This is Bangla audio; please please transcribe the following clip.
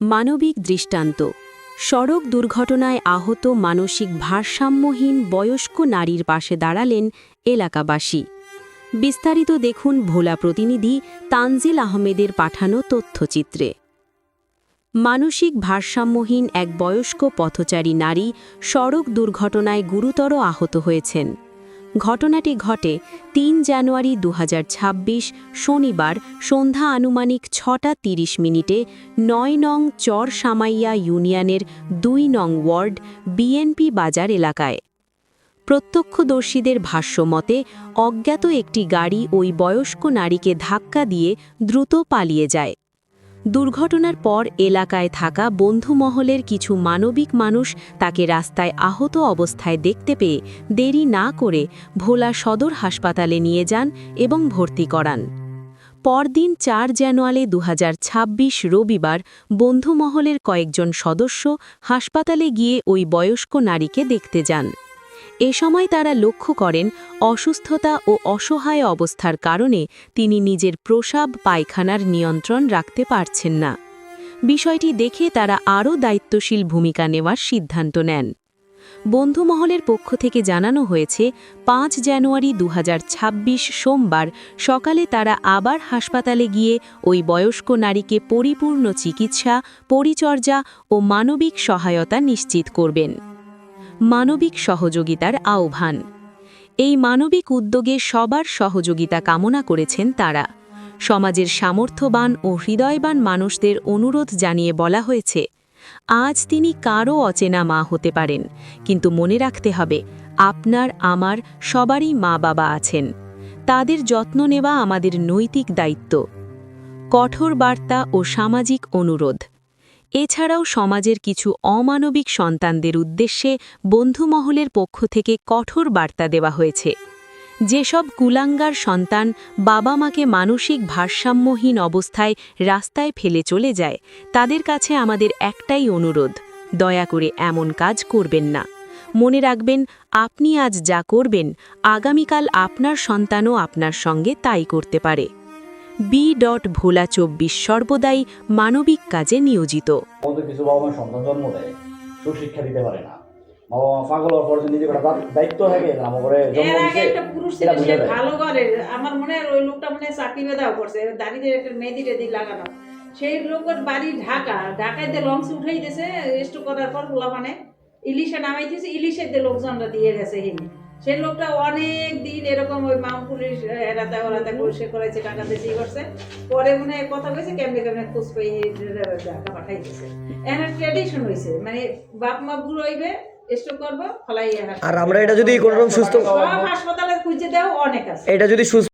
মানবিক দৃষ্টান্ত। সড়ক দুর্ঘটনায় আহত মানসিক ভারসাম্যহীন বয়স্ক নারীর পাশে দাঁড়ালেন এলাকাবাসী। বিস্তারিত দেখুন ভোলা প্রতিনিধি তানজিল আহমেদের পাঠানো তথ্যচিত্রে। মানসিক ভারসাম্যহীন এক বয়স্ক পথচারী নারী সড়ক দুর্ঘটনায় গুরুতর আহত হয়েছেন। ঘটনাটি ঘটে তিন জানুয়ারি দু হাজার ছাব্বিশ শনিবার সন্ধ্যা আনুমানিক ছটা তিরিশ মিনিটে নয় নং চর সামাইয়া ইউনিয়নের দুই নং ওয়ার্ড বিএনপি বাজার এলাকায়। প্রত্যক্ষদর্শীদের ভাষ্যমতে অজ্ঞাত একটি গাড়ি ওই বয়স্ক নারীকে ধাক্কা দিয়ে দ্রুত পালিয়ে যায়। দুর্ঘটনার পর এলাকায় থাকা বন্ধুমহলের কিছু মানবিক মানুষ তাকে রাস্তায় আহত অবস্থায় দেখতে পেয়ে দেরি না করে ভোলা সদর হাসপাতালে নিয়ে যান এবং ভর্তি করান। পরদিন চার জানুয়ারি দু হাজার ছাব্বিশ রবিবার বন্ধুমহলের কয়েকজন সদস্য হাসপাতালে গিয়ে ওই বয়স্ক নারীকে দেখতে যান। এ সময় তারা লক্ষ্য করেন অসুস্থতা ও অসহায় অবস্থার কারণে তিনি নিজের প্রসাব পায়খানার নিয়ন্ত্রণ রাখতে পারছেন না। বিষয়টি দেখে তারা আরও দায়িত্বশীল ভূমিকা নেওয়ার সিদ্ধান্ত নেন। বন্ধুমহলের পক্ষ থেকে জানানো হয়েছে, পাঁচ জানুয়ারি দু হাজার ছাব্বিশ সোমবার সকালে তারা আবার হাসপাতালে গিয়ে ওই বয়স্ক নারীকে পরিপূর্ণ চিকিৎসা, পরিচর্যা ও মানবিক সহায়তা নিশ্চিত করবেন। মানবিক সহযোগিতার আহ্বান। এই মানবিক উদ্যোগে সবার সহযোগিতা কামনা করেছেন তারা। সমাজের সামর্থ্যবান ও হৃদয়বান মানুষদের অনুরোধ জানিয়ে বলা হয়েছে, আজ তিনি কারও অচেনা মা হতে পারেন, কিন্তু মনে রাখতে হবে, আপনার, আমার সবারই মা বাবা আছেন। তাদের যত্ন নেওয়া আমাদের নৈতিক দায়িত্ব। কঠোর বার্তা ও সামাজিক অনুরোধ। এছাড়াও সমাজের কিছু অমানবিক সন্তানদের উদ্দেশ্যে বন্ধুমহলের পক্ষ থেকে কঠোর বার্তা দেওয়া হয়েছে। যেসব কুলাঙ্গার সন্তান বাবা মাকে মানসিক ভারসাম্যহীন অবস্থায় রাস্তায় ফেলে চলে যায়, তাদের কাছে আমাদের একটাই অনুরোধ, দয়া করে এমন কাজ করবেন না। মনে রাখবেন, আপনি আজ যা করবেন, আগামীকাল আপনার সন্তানও আপনার সঙ্গে তাই করতে পারে। বি ডট ভোলা চব্বিশ সর্বদাই মানবিক কাজে নিয়োজিত। কিছু বাবা মা সন্তান জন্ম দেয় সুশিক্ষা দিতে পারে না। বাবা মা পাগল হওয়ার পর নিজে একটা দায়িত্ব থাকে আমার ঘরে জন্ম এর দিছে একটা পুরুষ ছিল সে ভালো করে আমার মনে হয় ওই লোকটা মনে চাকরি বেদাও করছে দাঁড়িয়ে একটা মেহেদি টেদি লাগানো। সেই লোকের বাড়ি ঢাকা ঢাকায় দিয়ে লঞ্চ উঠাই দিয়েছে রেস্ট করার পর মানে ইলিশে নামাই দিয়েছে ইলিশের দিয়ে লোকজনরা দিয়ে গেছে হিনি। সেই লোকটা অনেক দিন এরকম ওই মাম পুলিশ এরাতে ওরাতে করছে সে করেছে টাকা দিয়ে করছে। পরে মনে হয় কথা কয়েছে কেমনে কেমনে খোঁজ পেয়ে টাকা পাঠাই দিয়েছে এনার ট্রেডিশন হয়েছে মানে বাপ মা বুড়ো হইবে আর আমরা এটা যদি কোনো সুস্থ হাসপাতালে খুঁজে দেওয়া অনেক আছে। এটা যদি সুস্থ